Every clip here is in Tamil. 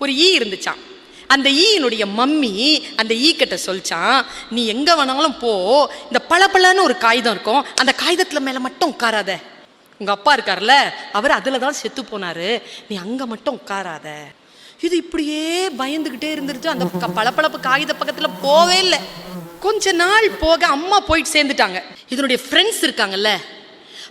ஒரு ஈ இருந்துச்சான் அந்த ஈயினுடைய மம்மி அந்த ஈ கிட்ட சொல்லிச்சான் நீ எங்க வேணாலும் போ. இந்த பளபளன்னு ஒரு காகிதம் இருக்கும். அந்த காகிதத்துல மேல மட்டும் உட்காராத. உங்க அப்பா இருக்கார்ல அவர் அதுல தான் செத்து போனாரு. நீ அங்க மட்டும் உட்காராத. இது இப்படியே பயந்துகிட்டே இருந்துருச்சு. அந்த பளபளப்பு காகித பக்கத்துல போவே இல்லை. கொஞ்ச நாள் போக அம்மா போயிட்டு சேர்ந்துட்டாங்க. இதனுடைய ஃப்ரெண்ட்ஸ் இருக்காங்கல்ல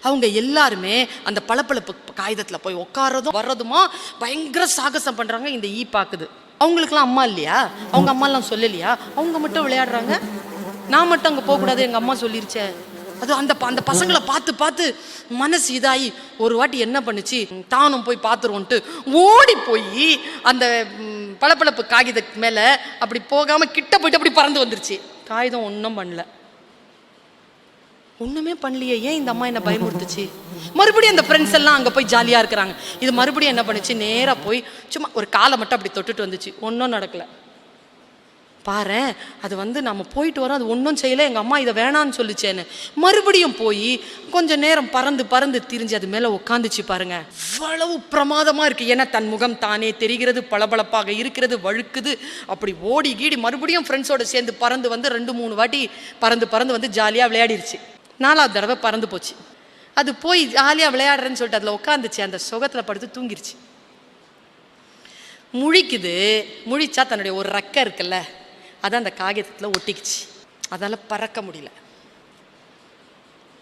அவங்க எல்லாருமே அந்த பளபளப்பு காகிதத்தில் போய் உட்காரதும் வர்றதுமா பயங்கர சாகசம் பண்ணுறாங்க இந்த ஈ பார்க்குது அவங்களுக்குலாம் அம்மா இல்லையா? அவங்க அம்மாலாம் சொல்லலையா? அவங்க மட்டும் விளையாடுறாங்க. நான் மட்டும் அங்கே போகக்கூடாது எங்கள் அம்மா சொல்லிருச்சே. அது அந்த ப- அந்த பசங்களை பார்த்து பார்த்து மனசு இதாகி ஒரு வாட்டி என்ன பண்ணுச்சு? தானும் போய் பார்த்துருவோன்ட்டு ஓடி போய் அந்த பளபளப்பு காகித மேலே அப்படி போகாமல் கிட்ட போயிட்டு அப்படி பறந்து வந்துருச்சு. காகிதம் ஒன்றும் பண்ணல. ஒண்ணுமே பண்ணலையே. ஏன் இந்த அம்மா என்ன பயமுறுத்துச்சு? மறுபடியும் அந்த ஃப்ரெண்ட்ஸ் எல்லாம் அங்கே போய் ஜாலியாக இருக்கிறாங்க. இது மறுபடியும் என்ன பண்ணுச்சு? நேராக போய் சும்மா ஒரு காலை மட்டும் அப்படி தொட்டுட்டு வந்துச்சு. ஒன்றும் நடக்கல. பாரு அது வந்து நம்ம போயிட்டு வரோம். அது ஒன்றும் செய்யலை. எங்கள் அம்மா இதை வேணான்னு சொல்லிச்சேன்னு. மறுபடியும் போய் கொஞ்சம் நேரம் பறந்து பறந்து திரிஞ்சு அது மேலே உட்காந்துச்சு பாருங்க. அவ்வளவு பிரமாதமாக இருக்குது ஏன்னா தன் முகம் தானே தெரிகிறது பளபளப்பாக இருக்கிறது வழுக்குது. அப்படி ஓடி கீடி மறுபடியும் ஃப்ரெண்ட்ஸோட சேர்ந்து பறந்து வந்து ரெண்டு மூணு வாட்டி பறந்து பறந்து வந்து ஜாலியாக விளையாடிருச்சு. நாலாவது தடவை பறந்து போச்சு. அது போய் ஜாலியாக விளையாடுறேன்னு சொல்லிட்டு அதில் உட்காந்துச்சு அந்த சுகத்தில் படுத்து தூங்கிருச்சு. முழிக்குது. முழிச்சா தன்னுடைய ஒரு ரக்கை இருக்குல்ல அதை அந்த காகிதத்தில் ஒட்டிக்கிச்சு. அதால் பறக்க முடியல.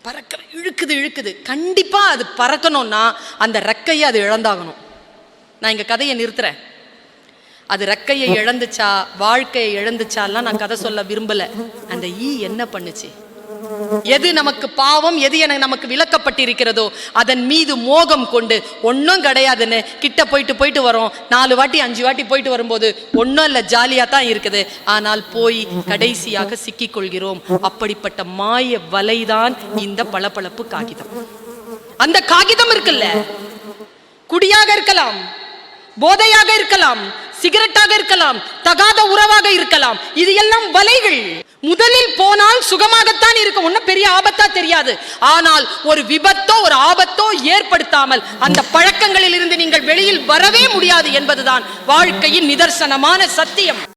பறக்க இழுக்குது இழுக்குது. கண்டிப்பாக அது பறக்கணும்னா அந்த ரெக்கையை அது இழந்தாகணும். நான் எங்கள் கதையை நிறுத்துறேன். அது ரெக்கையை இழந்துச்சா வாழ்க்கையை இழந்துச்சாலாம் நான் கதை சொல்ல விரும்பல. அந்த ஈ என்ன பண்ணுச்சு? எது நமக்கு பாவம் எது என நமக்கு விளக்கப்பட்டிருக்கிறதோ அதன் மீது மோகம் கொண்டு ஒன்றும் கிடையாதுன்னு கிட்ட போயிட்டு போயிட்டு வரோம். நாலு வாட்டி அஞ்சு வாட்டி போயிட்டு வரும்போது ஒன்றும் இல்லை ஜாலியாக தான் இருக்குது. ஆனால் போய் கடைசியாக சிக்கிக்கொள்கிறோம். அப்படிப்பட்ட மாய வலைதான் இந்த பளபளப்பு காகிதம். அந்த காகிதம் இருக்குல்ல? குடியாக இருக்கலாம் போதையாக இருக்கலாம் சிகரெட்டாக இருக்கலாம் தகாத உறவாக இருக்கலாம். இது எல்லாம் வலைகள். முதலில் போனால் சுகமாகத்தான் இருக்கும். ஒன்றும் பெரிய ஆபத்தா தெரியாது. ஆனால் ஒரு விபத்தோ ஒரு ஆபத்தோ ஏற்படுத்தாமல் அந்த பழக்கங்களில் இருந்து நீங்கள் வெளியில் வரவே முடியாது என்பதுதான் வாழ்க்கையின் நிதர்சனமான சத்தியம்.